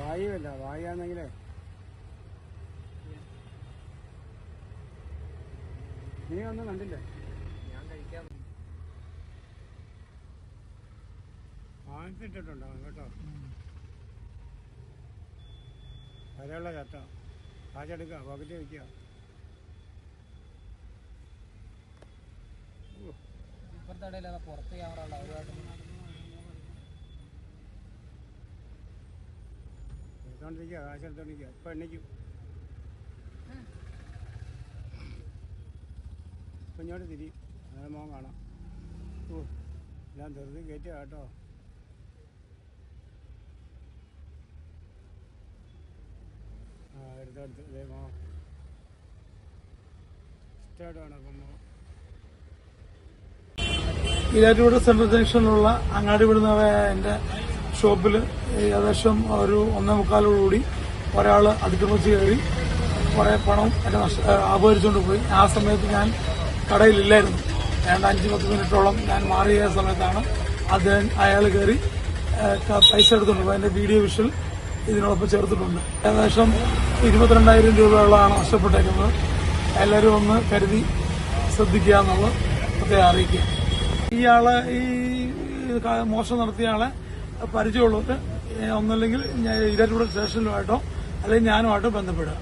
വായുവല്ല വായുവാണെങ്കിലേ നീ ഒന്നും കണ്ടില്ലേ? ഞാൻ കഴിക്കാൻ വാങ്ങിച്ചിട്ടുണ്ടാവും കേട്ടോ. വരെയുള്ള ചത്ത. കാച്ചെടുക്കുക പകുതി വയ്ക്കുക. ഇപ്പുറത്തെ പുറത്ത് ക്യാമറ ഉള്ള ഒരുപാട് എടുത്തോണ്ടിരിക്കുക കാശെടുത്തോണ്ടിരിക്കുക ഇപ്പം എണ്ണിക്കും. ഇപ്പം ഇങ്ങോട്ട് തിരി. അങ്ങനെ മോൻ കാണാം. ഓ എല്ലാം ധൃതി കയറ്റുക കേട്ടോ. ആ എടുത്തെടുത്ത് ഇതേ മോ ഇഷ്ടമായിട്ട് വേണം അപ്പം മോ ഈരാറ്റുപുഴ സെൻട്രൽ ജംഗ്ഷനിലുള്ള അങ്ങാടി വിടുന്നവ എന്റെ ഷോപ്പിൽ ഏകദേശം ഒരു ഒന്നേ മുക്കാലോടുകൂടി ഒരാൾ അതിക്രമിച്ച് കയറി കുറേ പണം എന്നെ അപഹരിച്ചുകൊണ്ട് പോയി. ആ സമയത്ത് ഞാൻ കടയിലില്ലായിരുന്നു. ഏതാണ്ട് അഞ്ച് പത്ത് മിനിറ്റോളം ഞാൻ മാറിയ സമയത്താണ് അദ്ദേഹം അയാൾ കയറി പൈസ എടുത്തുകൊണ്ട് പോയി. അതിന്റെ വീഡിയോ വിഷൽ ഇതിനോടൊപ്പം ചേർത്തിട്ടുണ്ട്. ഏകദേശം ഇരുപത്തിരണ്ടായിരം രൂപയോളമാണ് നഷ്ടപ്പെട്ടേക്കുന്നത്. എല്ലാവരും ഒന്ന് കരുതി ശ്രദ്ധിക്കുക എന്നുള്ളത് പ്രത്യേകം അറിയിക്കുക. ഇയാളെ ഈ മോശം നടത്തിയ ആളെ പരിചയമുള്ളവർ ഒന്നല്ലെങ്കിൽ ഇരട്ടൂടെ സ്റ്റേഷനിലുമായിട്ടോ അല്ലെങ്കിൽ ഞാനുമായിട്ടോ ബന്ധപ്പെടുക.